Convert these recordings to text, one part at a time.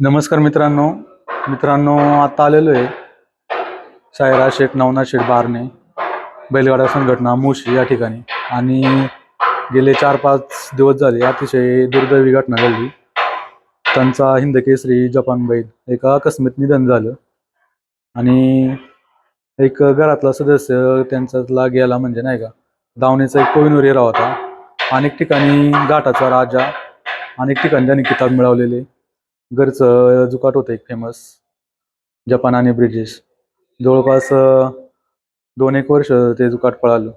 नमस्कार मित्रांनो. मित्रांनो आता आलेलो आहे सायरा शेठ नवनाथ शेठ बारणे बैलगाडा संघटना मुशी या ठिकाणी. आणि गेले चार पाच दिवस झाले अतिशय दुर्दैवी घटना घडली. त्यांचा हिंदकेसरी जपान बैल एका अकस्मित निधन झालं. आणि एक घरातला सदस्य त्यांचा गेला म्हणजे नाही का? दावणीचा एक कोविनूर हिरा होता. अनेक ठिकाणी घाटाचा राजा अनेक ठिकाणी त्यांनी किताब मिळवलेले. घरचं जुकाट होतं एक फेमस जपान आणि ब्रिटिश. जवळपास दोन एक वर्ष ते जुकाट पळालं.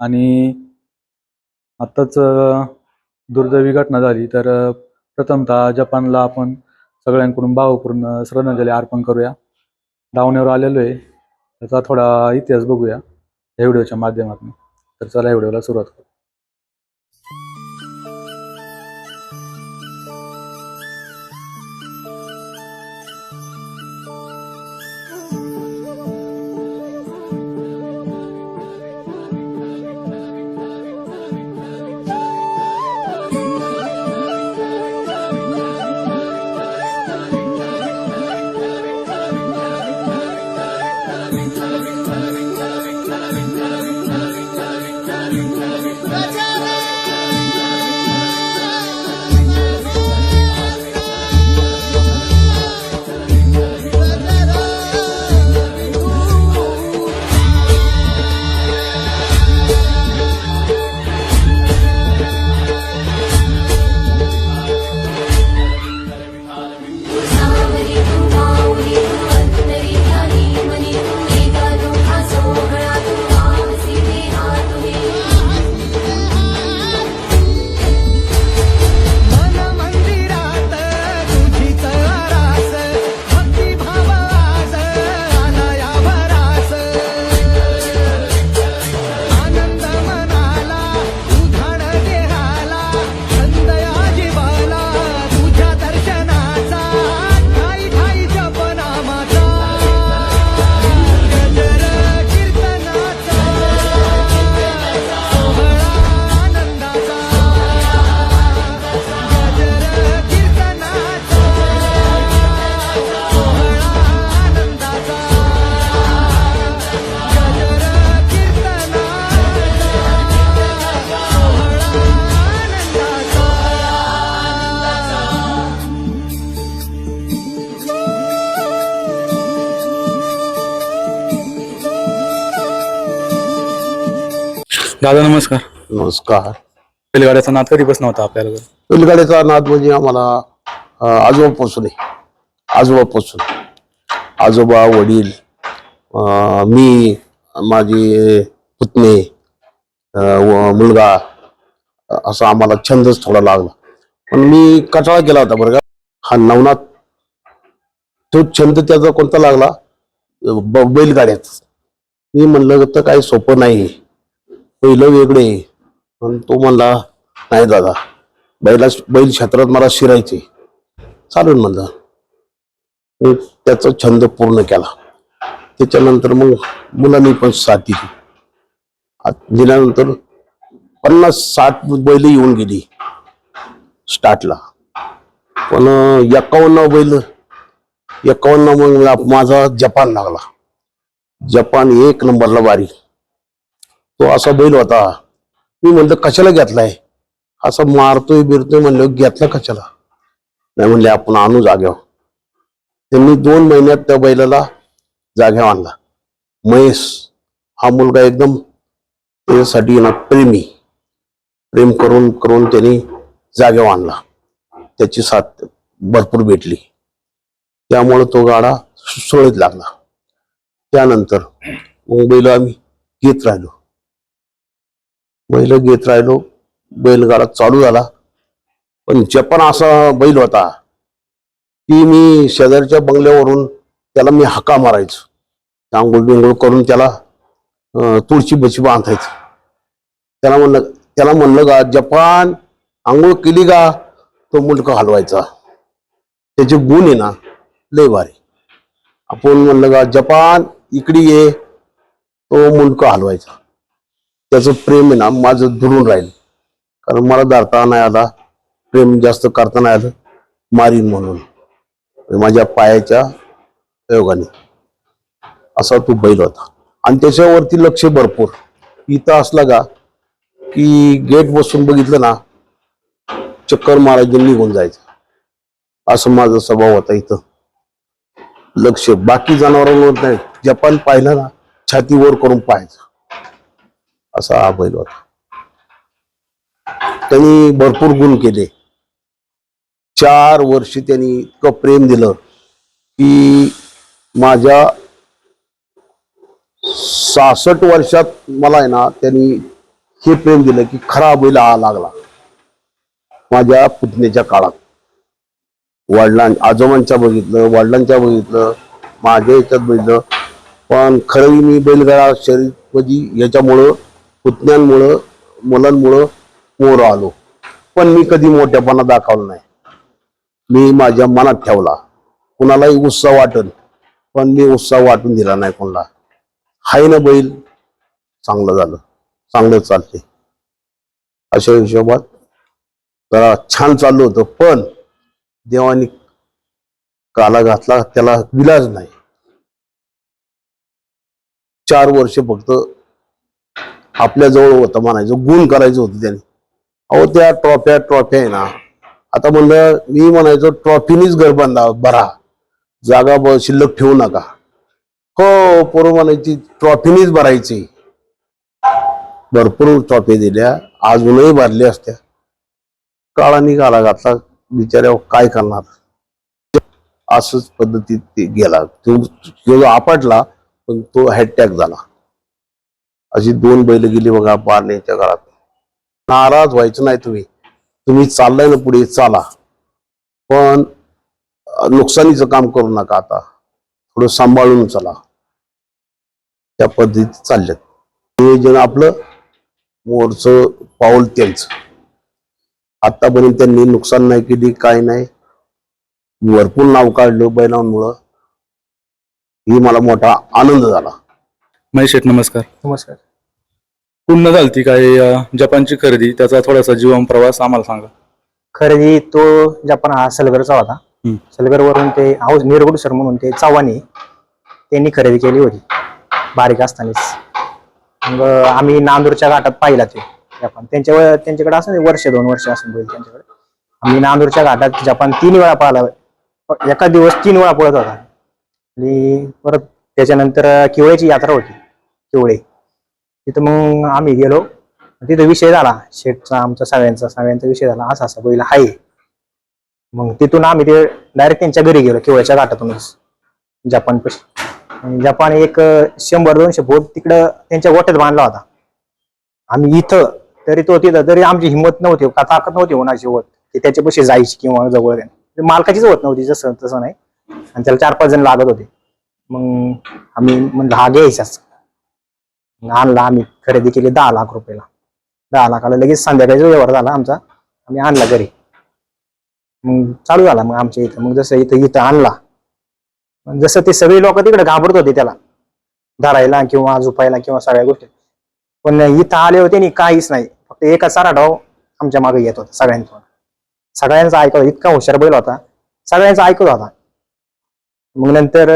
आणि आत्ताच दुर्दैवी घटना झाली तर प्रथमतः जपानला आपण सगळ्यांकडून भावपूर्ण श्रद्धांजली अर्पण करूया. डावण्यावर आलेलो आहे. त्याचा थोडा इतिहास बघूया या व्हिडिओच्या माध्यमातून. तर चला या व्हिडिओला सुरुवात करू. दादा नमस्कार. नमस्कार. बैलगाड्याचा नाद कधीपासून होता आपल्याला? बैलगाडीचा नाद म्हणजे आम्हाला अं, आजोबापासून आहे. आजोबापासून. आजोबा वडील अं, मी माझी पुतणे अं, व मुलगा अं, असा आम्हाला छंदच थोडा लागला. पण मी कटाळा केला होता बरं का. हा नवनाथ तो छंद त्याचा कोणता लागला? ब- बैलगाड्यात मी म्हणलं तर काही सोपं नाही पहिलं वेगळे. पण तो म्हणला नाही दादा बैला बैल क्षेत्रात मला शिरायचे. चालेल म्हणलं. मी त्याचा छंद पूर्ण केला. त्याच्यानंतर मग मुलांनी पण साथ दिली. दिल्यानंतर पन्नास साठ बैल येऊन गेली स्टार्टला. पण एकावन्न बैल एकावन्न मग माझा जपान लागला. जपान एक नंबरला बारी तो असा बैल होता. मी म्हणलं कशाला घेतलाय? असं मारतोय बिरतोय म्हणलं घेतला कशाला? नाही म्हणले आपण आणू जाग्यावर त्यांनी दोन महिन्यात त्या बैलाला जाग्यावर आणला. महेश हा मुलगा एकदम त्याच्यासाठी ना प्रेमी. प्रेम करून करून त्यांनी जाग्यावर आणला. त्याची साथ भरपूर भेटली. त्यामुळं तो गाडा सुसळीत लागला. त्यानंतर मग बैल आम्ही घेत राहिलो. बैल घेत राहिलो. बैलगाडा चालू झाला. पण जपान असा बैल होता की मी शेजारच्या बंगल्यावरून त्याला मी हाका मारायचो. आंघोळ बिंगुळ करून त्याला तुळशी बची बांधायचं. त्याला म्हणलं त्याला म्हणलं का जपान आंघोळ केली का तो मुलगा हलवायचा. त्याचे गुण आहे ना लय भारी. आपण म्हणलं का जपान इकडे ये तो मुलगा हलवायचा. त्याचं प्रेम आहे ना माझं दुरून राहील. कारण मला धरता नाही आला प्रेम जास्त करता नाही आलं मारीन म्हणून. माझ्या पायाच्या प्रयोगाने असा तो बैल होता. आणि त्याच्यावरती लक्ष भरपूर. इथं असला का की गेट बसून बघितलं ना चक्कर मारायचं निघून जायचं. असं माझा स्वभाव होता इथं. लक्ष. बाकी जनावरांवर नाही. जपान पाहिलं ना छाती वर करून पाहायचं. असा हा बैल होता. त्यांनी भरपूर गुण केले. चार वर्ष त्यांनी इतकं प्रेम दिलं की माझ्या सहासष्ट वर्षात मला आहे ना त्यांनी हे प्रेम दिलं की खरा बैल हा लागला. माझ्या पुतण्याच्या काळात. वडिलां आजोबांच्या बघितलं वडिलांच्या बघितलं माझ्या याच्यात बघितलं. पण खरंही मी बैलगाडा शरीर म्हणजे याच्यामुळं पुतण्यांमुळं मुलांमुळं मोर आलो. पण मी कधी मोठ्यापणा दाखवला नाही. मी माझ्या मनात ठेवला. कुणालाही उत्साह वाटन पण मी उत्साह वाटून दिला नाही कोणाला. हाय ना बैल? चांगलं झालं. चांगलं चालते अशा हिशोबात जरा छान चाललं होतं पण देवानी काला घातला त्याला विलाज नाही. चार वर्ष फक्त आपल्या जवळ होतं म्हणायचं. गुण करायचं होतं त्याने. अहो त्या ट्रॉफ्या ट्रॉफ्या आहे ना. आता म्हणलं मी म्हणायचो ट्रॉफीनीच घर बांधा भरा. जागा ब शिल्लक ठेवू नका. हो पोरं म्हणायची ट्रॉफीनीच भरायची. भरपूर ट्रॉफी दिल्या. अजूनही भरल्या असत्या. काळाने काळा घातला. बिचाऱ्या हो, काय करणार? असंच पद्धतीत ते गेला. तो तो आपटला पण तो हॅटॅक झाला. अशी दोन बैल गेली बघा पाहण्याच्या घरात नाराज व्हायचं नाही तुम्ही. तुम्ही चाललाय ना पुढे चाला. पण नुकसानीचं काम करू नका आता. थोडं सांभाळून चला. त्या पद्धतीत चालल्यात. नियोजन आपलं मोरचं पाऊल त्यांचं. आतापर्यंत त्यांनी नुकसान नाही केली काय नाही. भरपूर नाव काढलं बैलांमुळं. ही मला मोठा आनंद झाला. महेश शेठ नमस्कार. नमस्कार. पूर्ण झालती काय अं, जपानची खरेदी? त्याचा थोडासा जीवन प्रवास आम्हाला सांगा. खरेदी तो जपान हा सलगरचा होता. हम्म. सलगर वरून ते हाऊस निरगुड सर म्हणून ते चव्हाणी त्यांनी खरेदी केली होती. बारीक असतानाच. मग आम्ही नांदूरच्या घाटात पाहिला ते जपान. त्यांच्या त्यांच्याकडे असं वर्ष दोन वर्ष असं बैल त्यांच्याकडे. आम्ही नांदूरच्या घाटात जपान तीन वेळा पाहिला. एका दिवस तीन वेळा पळत होता. आणि परत त्याच्यानंतर किवळेची यात्रा होती. पिवळे. तिथं मग आम्ही गेलो. तिथं विषय झाला. शेठचा आमचा सगळ्यांचा सगळ्यांचा विषय झाला. असा असा बैल आहे. मग तिथून आम्ही ते डायरेक्ट त्यांच्या घरी गेलो केवळच्या घाटातूनच. जपान पशी. जपान एक शंभर दोनशे फूट तिकडं त्यांच्या गोठ्यात बांधला होता. आम्ही इथं तरी तो तिथं तरी आमची हिंमत नव्हती का ताकद नव्हती होण्याची होत की त्याच्यापाशी जायची किंवा जवळ म्हणजे मालकाचीच होत नव्हती जसं तसं नाही. आणि त्याला चार पाच जण लागत होते. मग आम्ही म्हणलं हा घ्यायचाच. असं आणला आम्ही खरेदी केली दहा लाख रुपयाला. दहा लाखाला लगेच संध्याकाळचा व्यवहार झाला आमचा. आम्ही आणला घरी. मग चालू झाला मग आमच्या इथं. मग जसं इथं इथं आणला. जसं ते सगळे लोक तिकडे घाबरत होते त्याला. धरायला किंवा झोपायला किंवा सगळ्या गोष्टी. पण इथं आले होते आणि काहीच नाही. फक्त एका सारा डाव आमच्या मागे येत होता सगळ्यांचा. सगळ्यांचा ऐकत होता. इतका हुशार बैल होता. सगळ्यांचा ऐकत होता. मग नंतर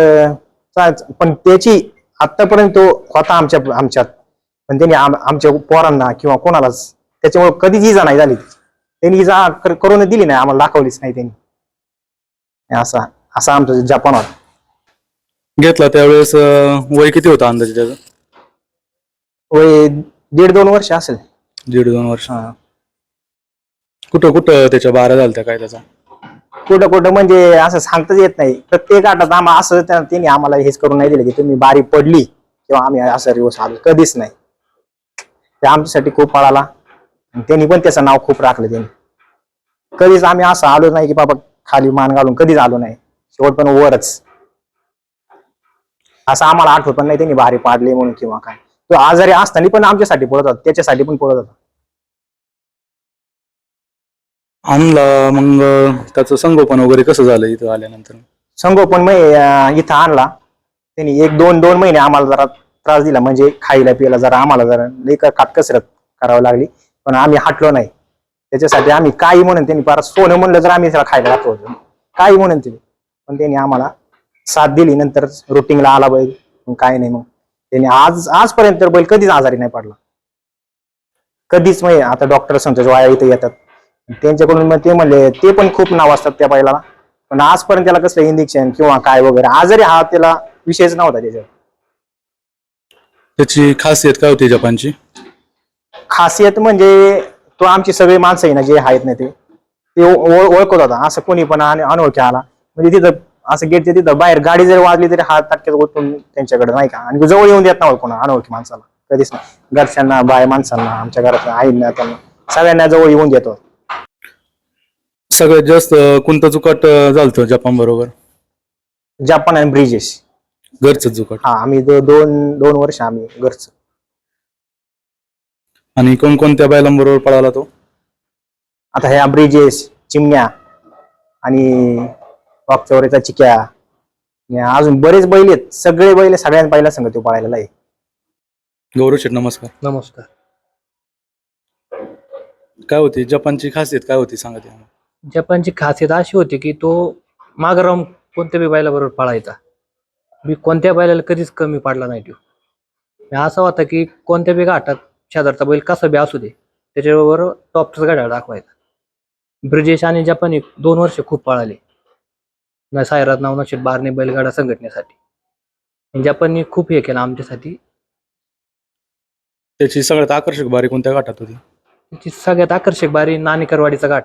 पण त्याची आतापर्यंत तो होता आमच्या आमच्यात. पण त्यांनी आम- आमच्या पोरांना किंवा कोणालाच त्याच्यामुळे कधीच इजा नाही झाली. त्यांनी इजा कर- करून दिली नाही आम्हाला दाखवलीच नाही त्यांनी. असा असा आमचं जपान होता. घेतला त्यावेळेस वय किती होतं अंदाजे त्याचं? वय दीड दोन वर्ष असेल. दीड दोन वर्ष. कुठं कुठं त्याच्या बारा झालत्या काय त्याचा? कुठं कुठं म्हणजे असं सांगताच येत नाही. प्रत्येक आठात आम्हाला असं त्या- त्यांनी आम्हाला हेच करून नाही दिलं की तुम्ही बारी पडली किंवा आम्ही असं रिवर्स आलो. कधीच नाही. ते आमच्यासाठी खूप पळाला आणि त्यांनी पण त्याचं नाव खूप राखलं त्यांनी. कधीच आम्ही असं आलो नाही की बाबा खाली मान घालून कधीच आलो नाही. शेवट पण वरच. असं आम्हाला आठवत पण नाही त्यांनी बारी पाडली म्हणून किंवा काय. तो आजारी असताना पण आमच्यासाठी पळत होता. त्याच्यासाठी पण पळत होता. आणला मग त्याचं संगोपन वगैरे कसं झालं इथं आल्यानंतर? संगोपन मग अं, इथं आणला. त्यांनी एक दोन दोन महिने आम्हाला जरा त्रास दिला. म्हणजे खायला प्यायला जरा आम्हाला जरा लेकर काट कसरत करावं लागली. पण आम्ही हटलो नाही. त्याच्यासाठी आम्ही काही म्हणून त्यांनी फार सोनं म्हणलं तर आम्ही त्याला खायला घातलं होतं. काही म्हणून तिने पण त्यांनी आम्हाला साथ दिली. नंतर रुटीनला आला बैल. मग काय नाही मग. त्यांनी आज आजपर्यंत बैल कधीच आजारी नाही पडला. कधीच म्हणजे आता डॉक्टर संतोष वाया इथे येतात. त्यांच्याकडून मग ते म्हणले ते पण खूप नाव असतात त्या बैलाला पण आजपर्यंत त्याला कसलं इंजेक्शन किंवा काय वगैरे आजारी हा त्याला विषयच नव्हता त्याच्यावर. त्याची खासियत काय होती जपानची? खासियत म्हणजे तो आमची सगळी माणसं आहे ना जे आहेत ना ते ते ओ- ओळ- ओळखत होता. असं कोणी पण आणि अनोळखी आला. म्हणजे तिथं असं गेटच्या तिथं बाहेर गाडी जरी वाजली तरी हात टाक्यात ओतून त्यांच्याकडे नाही का? आणि जवळ येऊन देत नव्हतं कोणा अनोळखी माणसाला. कधीच नाही. घरच्यांना बाय माणसांना आमच्या घरात आईंना त्यांना. सगळ्यांना जवळ येऊन देतो सगळ्यात जास्त कोणतं चुकाट झालं जपान बरोबर? जपान आणि ब्रिजेश. घरचं चुकाट हा आम्ही दो- दोन दोन वर्ष आम्ही घरचं. आणि कोणकोणत्या बैलांबरोबर पळाला तो? आता ह्या ब्रिजेस चिमण्या आणि वाकचौरेचा चिक्या. आणि अजून बरेच बैल आहेत. सगळे बैल सगळ्यांना पहिला संगत तो पळायला आहे. गौरव शेठ नमस्कार. नमस्कार. काय होती? जपानची खासियत काय होती? सांगा ते आम्हाला. जपानची खासियत अशी होती की तो मागं राहून कोणत्या बी बैलाबरोबर पळायचा. मी कोणत्या बैलाला कधीच कमी पाडला नाही तो. आणि असा होता की कोणत्या बी घाटात शेजारचा बैल कसा बी असू दे त्याच्याबरोबर टॉपचाच गाड्या दाखवायचा. ब्रिजेश आणि जपानी दोन वर्ष खूप पळाले. ना सायरात नावनाशेट बारणे बैलगाडा संघटनेसाठी. जपाननी खूप हे केलं आमच्यासाठी. त्याची सगळ्यात आकर्षक बारी कोणत्या घाटात होती? त्याची सगळ्यात आकर्षक बारी नाणेकरवाडीचा घाट.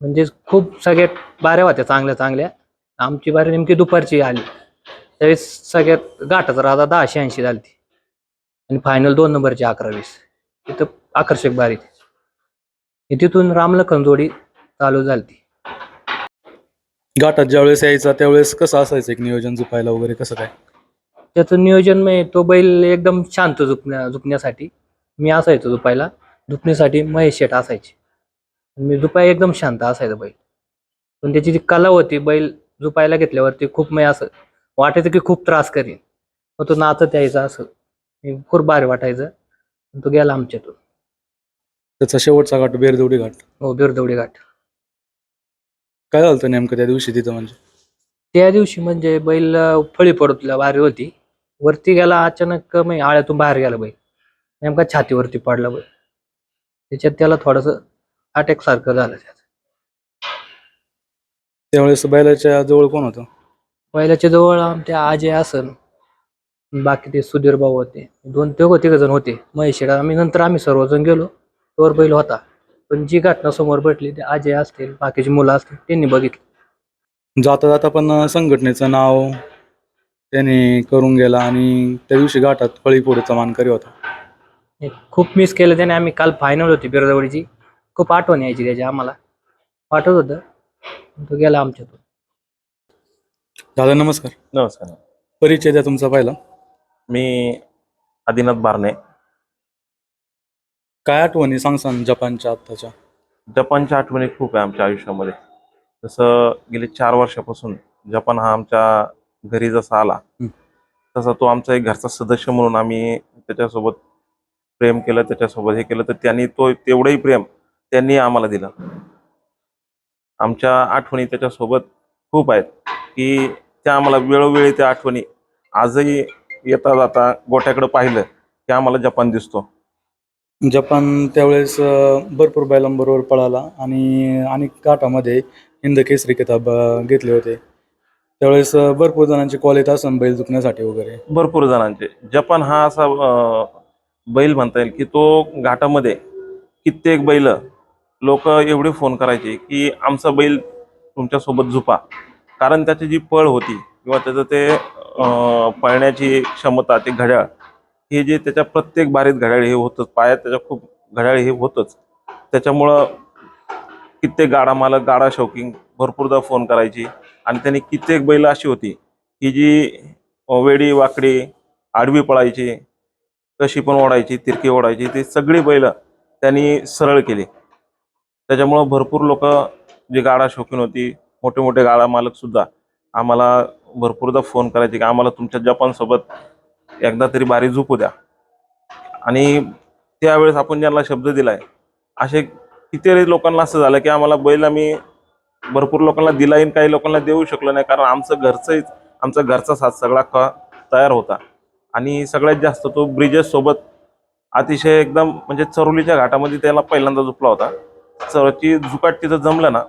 म्हणजे खूप सगळ्यात बाऱ्या होत्या चांगल्या चांगल्या. आमची बारी नेमकी दुपारची आली. त्यावेळेस सगळ्यात घाटाचा राजा दहाशे ऐंशी झाली ती. आणि फायनल दोन नंबरची अकरा वीस. तिथं आकर्षक बारी तिथून रामलखन जोडी चालू झाली ती. घाटात ज्यावेळेस यायचा त्यावेळेस कसं असायचं एक नियोजन झुपायला वगैरे कसं काय? त्याचं नियोजन म्हणजे तो बैल एकदम शांत झुकण्या झुकण्यासाठी मी असायचो झुपायला झुकण्यासाठी महेश शेट असायचे. मी झुपाय एकदम शांत असायचं बैल. पण त्याची जी कला होती बैल झुपायला घेतल्यावरती खूप मी असं वाटायचं की खूप त्रास करीन. मग तो नाचत यायचा असं. खूप भारी वाटायचं. पण तो गेला आमच्यातून. त्याचा शेवटचा घाट बेरदवडी घाट. हो बिरदवडी घाट. काय झालं होतं नेमकं त्या दिवशी तिथं म्हणजे? त्या दिवशी म्हणजे बैल फळी पडतल्या बारी होती. वरती गेला अचानक म्हणजे आळ्यातून बाहेर गेला बैल. नेमका छातीवरती पडला बैल. त्याच्यात त्याला थोडस अटॅक सारखं झालं त्यात त्यावेळेस बैलाच्या जवळ कोण होतं? बैलाच्या जवळ आमच्या आजे असन बाकी ते सुधीर भाऊ होते. दोन ते तिघ जण होते महेशेडा. आम्ही नंतर आम्ही सर्वजण गेलो. तोवर बैल होता. पण जी घटना समोर भेटली ते आजे असतील बाकीची मुलं असतील त्यांनी बघितली. जाता जाता पण संघटनेचं नाव त्याने करून गेला आणि त्या दिवशी घाटात फळी पुढेचा मानकरी होता. खूप मिस केलं त्याने. आम्ही काल फायनल होती बिरदवडीची खूप आठवण यायची त्याची आम्हाला. वाटत होतं. तो गेला आमच्यातून. दादा नमस्कार. नमस्कार. परिचय द्या तुमचा पहिला. मी आदिनाथ बारणे. काय आठवणी? सांगसान जपानच्या आत्ताच्या. जपानच्या आठवणी खूप आहे आमच्या आयुष्यामध्ये. जसं गेले चार वर्षापासून जपान हा आमच्या घरी जसा आला. तसा तो आमचा एक घरचा सदस्य म्हणून आम्ही त्याच्यासोबत प्रेम केलं त्याच्यासोबत हे केलं. तर त्यांनी तो तेवढंही प्रेम त्यांनी आम्हाला दिलं. आमच्या आठवणी त्याच्यासोबत खूप आहेत की त्या आम्हाला वेळोवेळी त्या आठवणी आजही येता जाता गोट्याकडे पाहिलं की आम्हाला जपान दिसतो. जपान त्यावेळेस भरपूर बैलांबरोबर पळाला आणि अनेक घाटामध्ये हिंद केसरी किताब घेतले होते. त्यावेळेस भरपूर जणांचे कॉल येत असन बैल दुखण्यासाठी वगैरे. भरपूर जणांचे. जपान हा असा बैल म्हणता येईल की तो घाटामध्ये कित्येक बैल लोक एवढे फोन करायचे की आमचा बैल तुमच्यासोबत झुपा. कारण त्याची जी पळ होती किंवा त्याचं ते पळण्याची क्षमता ते घड्याळ हे जे त्याच्या प्रत्येक बारीत घड्याळ हे होतंच. पायात त्याच्या खूप घड्याळ हे होतंच. त्याच्यामुळं कित्येक गाडा मालक गाडा शौकिंग भरपूरदा फोन करायची. आणि त्यांनी कित्येक बैल अशी होती की जी वेडी वाकडी आडवी पळायची कशी पण ओढायची तिरकी ओढायची ती सगळी बैल त्यांनी सरळ केली. त्याच्यामुळं भरपूर लोक जे गाडा शौकीन होती मोठे मोठे गाडा मालकसुद्धा आम्हाला भरपूरदा फोन करायचे की आम्हाला तुमच्या जपानसोबत एकदा तरी बारी झोपू द्या. आणि त्यावेळेस आपण ज्यांना शब्द दिला आहे असे कितीतरी लोकांना असं झालं की आम्हाला बैल आम्ही भरपूर लोकांना दिला येईन काही लोकांना देऊ शकलो नाही कारण आमचं घरचंच आमचा घरचा साथ सगळा क तयार होता. आणि सगळ्यात जास्त तो ब्रिजेससोबत अतिशय एकदम म्हणजे चरोलीच्या घाटामध्ये त्याला पहिल्यांदा झोपला होता. चरची झुकाट तिथं जमलं ना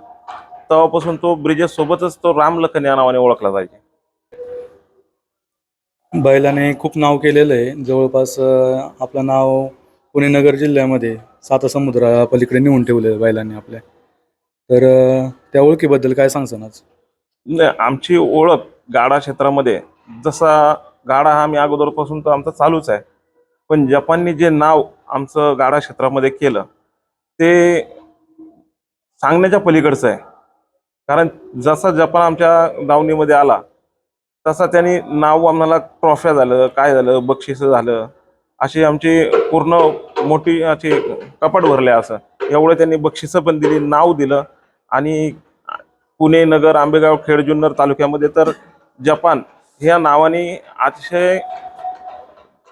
तेव्हापासून तो ब्रिजेस सोबतच तो राम लखन या नावाने ओळखला जायचा. बैलाने खूप नाव केलेलं आहे. जवळपास अं, आपलं नाव पुणे नगर जिल्ह्यामध्ये सातासमुद्रा पलीकडे नेऊन ठेवलेलं आहे बैलांनी आपल्या. तर अं, त्या ओळखीबद्दल काय सांगसान आज? नाही आमची ओळख गाडा क्षेत्रामध्ये जसा गाडा हा आम्ही अगोदरपासून तर आमचा चालूच आहे. पण जपानने जे नाव आमचं गाडा क्षेत्रामध्ये केलं ते सांगण्याच्या पलीकडचं आहे. कारण जसा जपान आमच्या दावणीमध्ये आला तसा त्यांनी नाव आम्हाला ट्रॉफ्या झालं काय झालं बक्षिसं झालं अशी आमची पूर्ण मोठी अशी कपाट भरले असं. एवढं त्यांनी बक्षिसं पण दिली नाव दिलं. आणि पुणे नगर आंबेगाव खेड जुन्नर तालुक्यामध्ये तर जपान ह्या नावाने अतिशय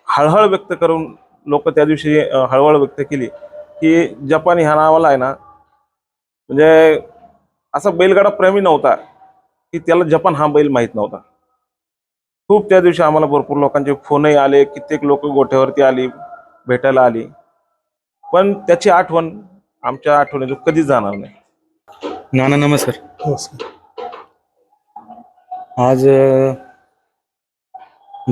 हळहळ व्यक्त करून लोक त्या दिवशी हळहळ व्यक्त केली की जपान ह्या नावाला आहे ना म्हणजे असा बैलगाडा प्रेमी नव्हता की त्याला जपान हा बैल माहीत नव्हता. खूप त्या दिवशी आम्हाला भरपूर लोकांचे फोनही आले कित्येक लोक गोठ्यावरती आली भेटायला आली. पण त्याची आठवण आमच्या आठवणीतून कधीच जाणार नाही. नाना नमस्कार. नमस्कार. आज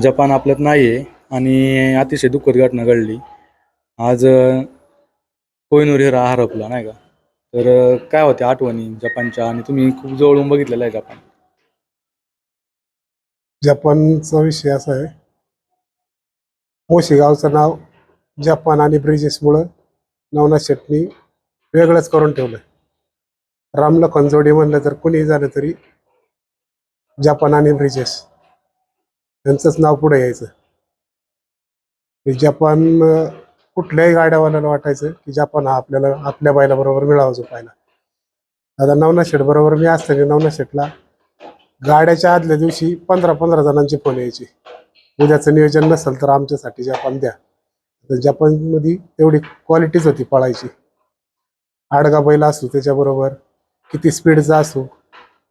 जपान आपल्यात नाही आहे आणि अतिशय दुःखद घटना घडली. आज अं, कोहिनूर हिरा हरपला नाही का? तर काय होत्या आठवणी जपानच्या? आणि तुम्ही खूप जवळून बघितलेलं आहे जपान. जपानचा विषय असा आहे. मोशी गावचं नाव जपान आणि ब्रिजेसमुळं नवनाथ शेटनी वेगळंच करून ठेवलं रामला खंजोडी म्हणलं तर कुणीही झालं तरी जपान आणि ब्रिजेस यांचंच नाव पुढे यायचं. जपान कुठल्याही गाड्यावाल्याला वाटायचं की जपान हा आपल्याला आपल्या बैलाबरोबर मिळावा झोपायला. आता नवना शेठ बरोबर मी असताना नवना शेठला गाड्याच्या आदल्या दिवशी पंधरा पंधरा जणांचे फोन यायचे. उद्याचं नियोजन नसेल तर आमच्यासाठी जपान द्या. तर जपानमध्ये तेवढी क्वालिटीच होती पळायची. आडगा बैल असो त्याच्याबरोबर किती स्पीडचा असो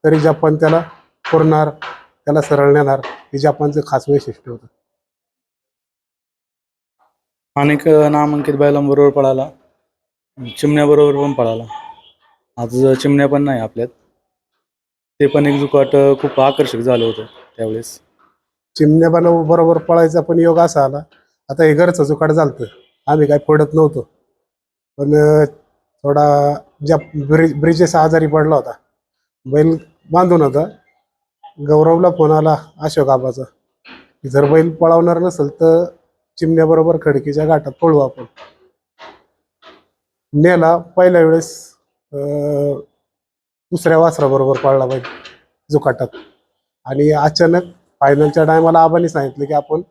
तरी जपान त्याला पुरणार त्याला सरळ नेणार हे जपानचं खास वैशिष्ट्य होतं. अनेक नामांकित बैलांबरोबर पळाला. चिमण्याबरोबर पण पळाला. आज चिमण्या पण नाही आपल्यात. ते पण एक जुकाट खूप आकर्षक झालं होतं त्यावेळेस. चिमण्या बरोबर पळायचा पण योग असा आला. आता हे घरचं जुकाट झालतं. आम्ही काय पडत नव्हतो. पण थोडा ज्या ब्रिज ब्रिजेस आजारी पडला होता. बैल बांधून होता. गौरवला फोन आला अशोक आबाचा जर बैल पळवणार नसेल तर चिमण्याबरोबर खडकीच्या घाटात पळू आपण. नेला पहिल्या वेळेस दुसऱ्या वासराबरोबर पळला पाहिजे जुकाटात. आणि अचानक फायनलच्या टायमाला आबांनी सांगितलं की आपण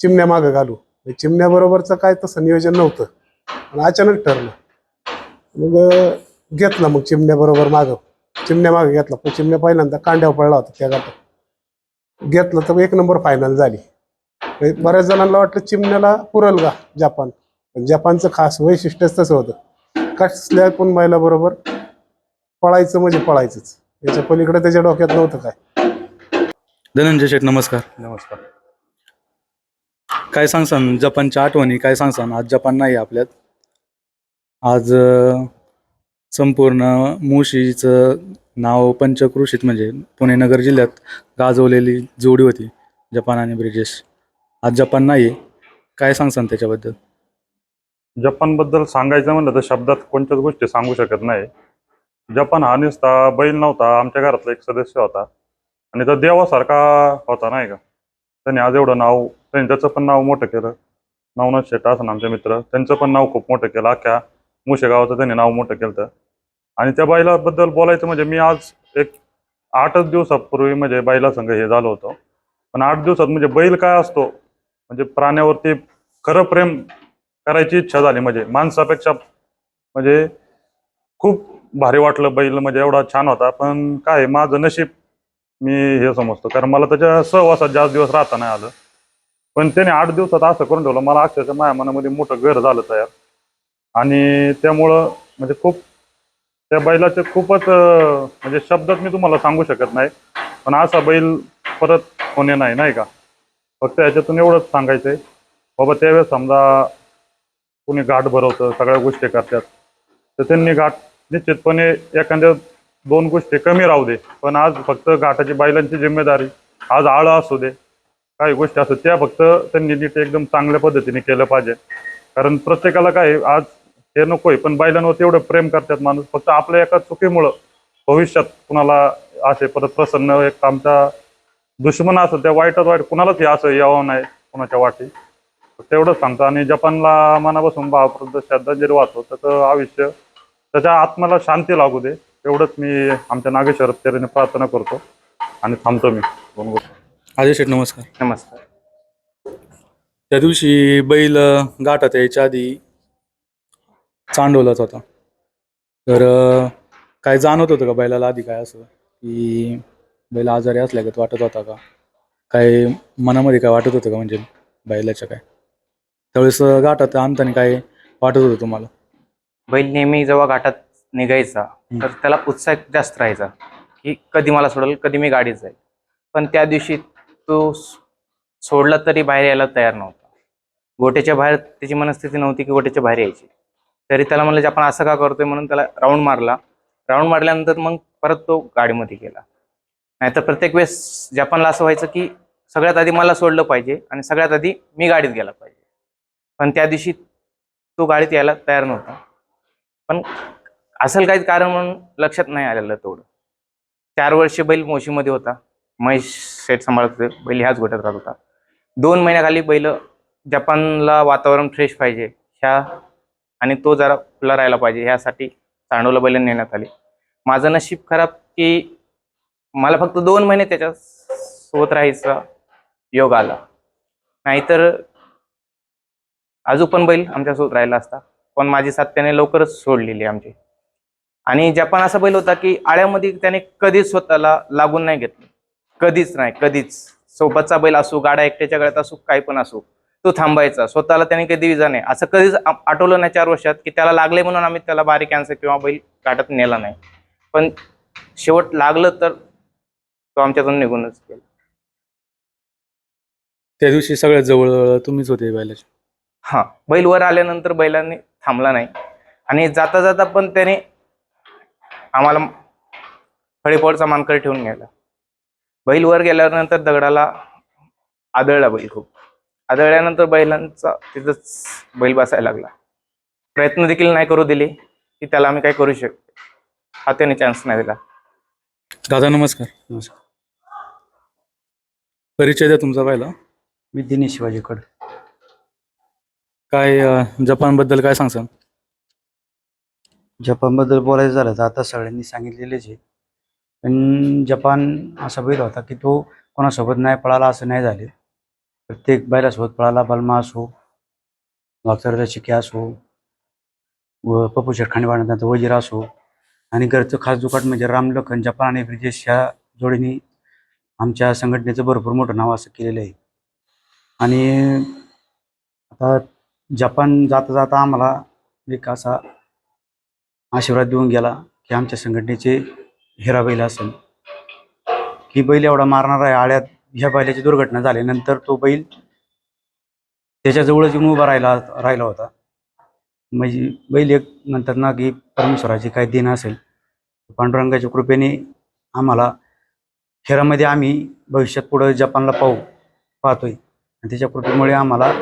चिमण्या मागं घालू. चिमण्याबरोबरचं काय तसं नियोजन नव्हतं. आणि अचानक ठरलं. मग घेतला मग चिमण्याबरोबर मागं. चिमण्या मागं घेतला. पण चिमण्या पहिल्यांदा कांड्यावर पडला होता त्या गाठात घेतलं तर एक नंबर फायनल झाली. बऱ्याच जणांना वाटलं चिमण्याला पुरल का जपान. पण जपानचं खास वैशिष्ट्यच तसं होतं. कसल्या पण बैलाबरोबर पळायचं म्हणजे पळायचंच. याच्या पलीकडे त्याच्या डोक्यात नव्हतं काय. धनंजय शेठ नमस्कार. नमस्कार. काय सांगसान जपानच्या आठवणी काय सांगसान? आज जपान नाही आपल्यात. आज संपूर्ण मुशीचं नाव पंचक्रोशीत म्हणजे पुणे नगर जिल्ह्यात गाजवलेली जोडी होती जपान आणि ब्रिजेश आज जपान नाही आहे काय सांगसान त्याच्याबद्दल? जपानबद्दल सांगायचं म्हणलं तर शब्दात कोणत्याच गोष्टी सांगू शकत नाही. जपान हा नुसता बैल नव्हता आमच्या घरातला एक सदस्य होता. आणि तो देवासारखा होता नाही का? त्यांनी आज एवढं नाव त्यांनी त्याचं पण नाव मोठं केलं. नवनाथ शेट असं आमचे मित्र त्यांचं पण नाव खूप मोठं केलं. अख्ख्या मुशे गावाचं त्यांनी नाव मोठं केलं आणि त्या बैलाबद्दल बोलायचं म्हणजे मी आज एक आठच दिवसापूर्वी म्हणजे बैला संघ हे झालो होतो. पण आठ दिवसात म्हणजे बैल काय असतो म्हणजे प्राण्यावरती खरं प्रेम करायची इच्छा झाली. म्हणजे माणसापेक्षा म्हणजे खूप भारी वाटलं बैल म्हणजे एवढा छान होता. पण काय माझं नशीब मी हे समजतो. कारण मला त्याच्या सहवासात जास्त दिवस राहता नाही आलं. पण त्याने आठ दिवसात असं करून ठेवलं. मला अक्षरशः माझ्या मनामध्ये मोठं घर झालं तयार. आणि त्यामुळं म्हणजे खूप त्या बैलाचे खूपच म्हणजे शब्दात मी तुम्हाला सांगू शकत नाही. पण असा बैल परत होणे नाही नाही का? फक्त याच्यातून एवढंच सांगायचंय. बाबा त्यावेळेस समजा कोणी गाठ भरवतं सगळ्या गोष्टी करतात तर त्यांनी गाठ निश्चितपणे एखाद्या दोन गोष्टी कमी राहू दे. पण आज फक्त घाटाची बैलांची जिम्मेदारी आज आळं असू दे काही गोष्टी असतात त्या फक्त त्यांनी नीट एकदम चांगल्या पद्धतीने केलं पाहिजे. कारण प्रत्येकाला काय आज हे नकोय पण बैलांवर तेवढं प्रेम करतात माणूस. फक्त आपल्या एका चुकीमुळं भविष्यात कुणाला असे परत प्रसन्न एक आमचा दुश्मन असं त्या वाईटात वाईट कुणालाच हे असं यावं नाही कुणाच्या वाटी. तेवढंच सांगतो. आणि जपानला मनापासून भावप्रद श्रद्धांजली वाचतो त्याचं आयुष्य त्याच्या आत्म्याला शांती लागू दे. एवढंच मी आमच्या नागेश्वर चरणी प्रार्थना करतो. आणि थांबतो मी. दोन गोष्टी. शेठ नमस्कार. नमस्कार. त्या दिवशी बैल गाठात यायच्या आधी चांडवलाच होता. तर काय जाणवत होतं का बैलाला आधी काय असं? की बैल आजारी असल्यागत वाटत होता का? काय मनामध्ये काय वाटत होतं का म्हणजे बैलाच्या काय? त्यावेळेस गाठात आणताना काय वाटत होतं तुम्हाला? बैल नेहमी जेव्हा घाटात निघायचा तर त्याला उत्साह जास्त राहायचा की कधी मला सोडेल कधी मी गाडीत जाईल. पण त्या दिवशी तो सोडला तरी बाहेर यायला तयार नव्हता. गोट्याच्या बाहेर त्याची मनस्थिती नव्हती की गोट्याच्या बाहेर यायची. तरी त्याला म्हणलं आपण असं का करतोय? म्हणून त्याला राऊंड मारला. राऊंड मारल्यानंतर मग परत तो गाडीमध्ये गेला. नाहीतर प्रत्येक वेळेस जपानला असं व्हायचं की सगळ्यात आधी मला सोडलं पाहिजे आणि सगळ्यात आधी मी गाडीत गेला पाहिजे. पण त्या दिवशी तो गाडीत यायला तयार नव्हता. पण असेल काही कारण म्हणून लक्षात नाही आलेलं तेवढं. चार वर्ष बैल मोशीमध्ये होता. महेश शेठ सांभाळत होते बैल ह्याच गोट्यात राहत होता. दोन महिन्याखाली बैल जपानला वातावरण फ्रेश पाहिजे. ह्या आणि तो जरा खुला राहायला पाहिजे. ह्यासाठी चांडवला बैल नेण्यात आली. माझं नशीब खराब की मला फक्त दोन महिने त्याच्या सोबत राहायचा योग आला. नाहीतर अजून पण बैल आमच्यासोबत राहिला असता. पण माझी साथ त्याने लवकरच सोडलेली आमची. आणि जपान असा बैल होता की आळ्यामध्ये त्याने कधीच स्वतःला लागून नाही घेतलं. कधीच नाही कधीच. सोबतचा बैल असो गाडा एकट्याच्या गळ्यात असो काही पण असो तो थांबायचा. स्वतःला त्याने कधी विजा नाही. असं कधीच आठवलं नाही चार वर्षात की त्याला लागले म्हणून आम्ही त्याला बारीक कॅन्सर किंवा बैल गाठत नेला नाही. पण शेवट लागलं तर तो आमच्यातून निघूनच गेला. त्या दिवशी सगळ्यात जवळ तुम्हीच होते बैलाच्या हा बैल वर आल्यानंतर बैलांनी थांबला नाही. आणि जाता जाता पण त्याने आम्हाला फळीपोळचा मानकर ठेवून गेला. बैल वर गेल्यानंतर दगडाला आदळला बैल खूप. आदळल्यानंतर बैलांचा तिथंच बैल बसायला लागला. प्रयत्न देखील नाही करू दिले की त्याला आम्ही काय करू शकतो. हा त्याने चान्स नाही दिला. दादा नमस्कार. नमस्कार. परिचय द्या तुमचा पहिला. मी दिनेश शिवाजीकड. काय अं, जपानबद्दल काय सांगसान? जपानबद्दल बोलायचं झालं तर आता सगळ्यांनी सांगितलेलेच आहे. पण जपान असा बैल होता की तो कोणासोबत नाही पळाला असं नाही झाले. प्रत्येक बैलासोबत पळाला बलमा असो वागचरचा चिके असो व पप्पू शेटखाणी वाढण्याचा वजीर असो आणि घरचं खास दुकाट म्हणजे रामलखन जपान आणि ब्रिजेश ह्या जोडीने आमच्या संघटनेचं भरपूर मोठं नाव असं केलेलं आहे. आणि आता जपान जाता जाता आम्हाला एक असा आशीर्वाद देऊन गेला की आमच्या संघटनेचे हिरा बैल असेल. की बैल एवढा मारणारा आहे आळ्यात ह्या बैलाची दुर्घटना झाल्यानंतर तो बैल त्याच्याजवळच येऊन उभा राहिला राहिला होता. म्हणजे बैल एक नंतर ना की परमेश्वराची काय दिन असेल. पांडुरंगाच्या कृपेने आम्हाला हिरामध्ये आम्ही भविष्यात पुढं जपानला पाहू पाहतोय. आणि त्याच्या कृपेमुळे आम्हाला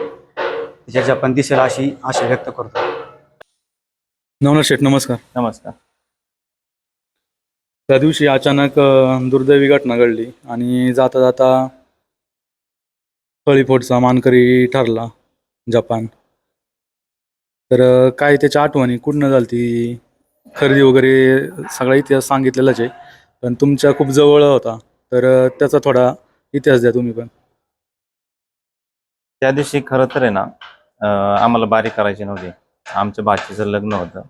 त्याच्या जपान दिसेल अशी आशा व्यक्त करतो. नवनाथ शेठ नमस्कार. नमस्कार. त्या दिवशी अचानक अं, दुर्दैवी घटना घडली आणि जाता जाता फळीफोडचा मानकरी ठरला जपान. तर अं, काय त्याच्या आठवणी कुठनं झाली ती खरेदी वगैरे सगळा इतिहास सांगितलेलाच आहे. पण तुमच्या खूप जवळ होता. तर त्याचा थोडा इतिहास द्या तुम्ही पण. त्या दिवशी खरं तर आहे ना अं, आम्हाला बारी करायची नव्हती. आमच्या भाचीचं लग्न होतं.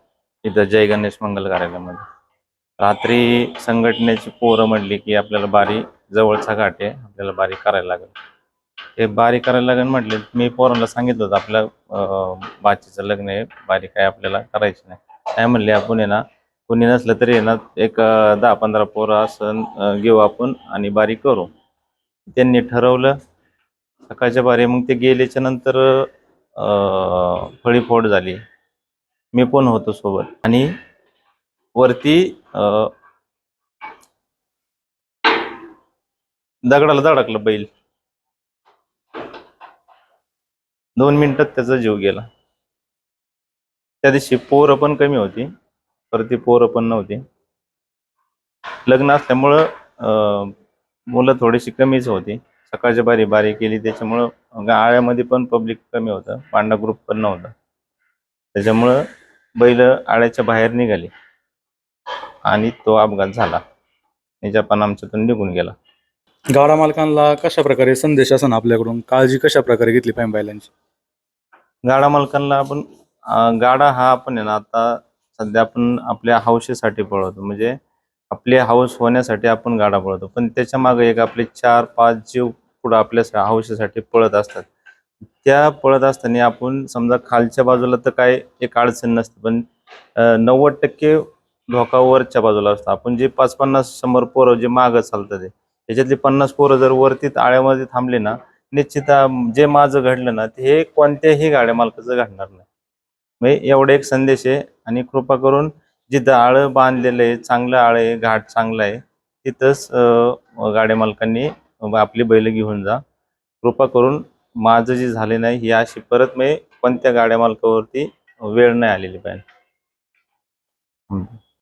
इथं जय गणेश मंगल कार्यालयामध्ये. रात्री संघटनेची पोरं म्हणली की आपल्याला बारी जवळचा घाट आहे आपल्याला बारी करायला लागेल. ते बारी करायला लागेल म्हटले मी पोरांना सांगितलं होतं आपल्या अं, भाचीचं लग्न आहे बारी काय आपल्याला करायची नाही. काय म्हणले आपण आहे ना कोणी नसलं तरी ना एक दहा पंधरा पोरं असं घेऊ आपण आणि बारी करू. त्यांनी ठरवलं सकाळच्या बारी मग ते गेल्याच्यानंतर फळीफोड झाली. मी पण होतो सोबत. आणि वरती दगडाला धडकलं बैल. दोन मिनिटात त्याचा जीव गेला. त्या दिवशी पोरं पण कमी होती. परती पोरं पण नव्हती. लग्न असल्यामुळं मुलं थोडीशी कमीच होती. सकाळच्या बारी बारी केली त्याच्यामुळं आळ्यामध्ये पण पब्लिक कमी होतं. पांडा ग्रुप पण नव्हता. त्याच्यामुळं बैल आळ्याच्या बाहेर निघाली. आणि तो अपघात झाला. आणि जपान आमच्यातून निघून गेला. गाडा मालकांना कशा प्रकारे संदेश असं आपल्याकडून? काळजी कशा प्रकारे घेतली पाहिजे बैलांची? गाडा मालकांना आपण गाडा हा आपण आहे ना आता सध्या आपण आपल्या हौशेसाठी पळवतो. म्हणजे आपले हौस होण्यासाठी आपण गाडा पळवतो. पण त्याच्यामागे एक आपले चार पाच जीव पुढं आपल्या हौशेसाठी पळत असतात. त्या पळत असताना आपण समजा खालच्या बाजूला तर काय एक अडचण नसते. पण नव्वद टक्के धोका वरच्या बाजूला असतो. आपण जे पाच पन्नास शंभर पोरं जे मागं चालतं ते त्याच्यातली पन्नास पोरं जर वरती आळ्यामध्ये थांबले ना निश्चित जे माझं घडलं ना ते हे कोणत्याही गाड्या मालकाचं घडणार नाही. म्हणजे एवढा एक संदेश आहे. आणि कृपा करून जिथं आळं बांधलेलं आहे चांगलं आळं आहे घाट चांगला आहे तिथंच गाड्या मालकांनी आपली बैल घेऊन जा. कृपा करून माझं जे झाले नाही ही अशी परत मी कोणत्या गाड्या मालकावरती वेळ नाही आलेली पाहिजे.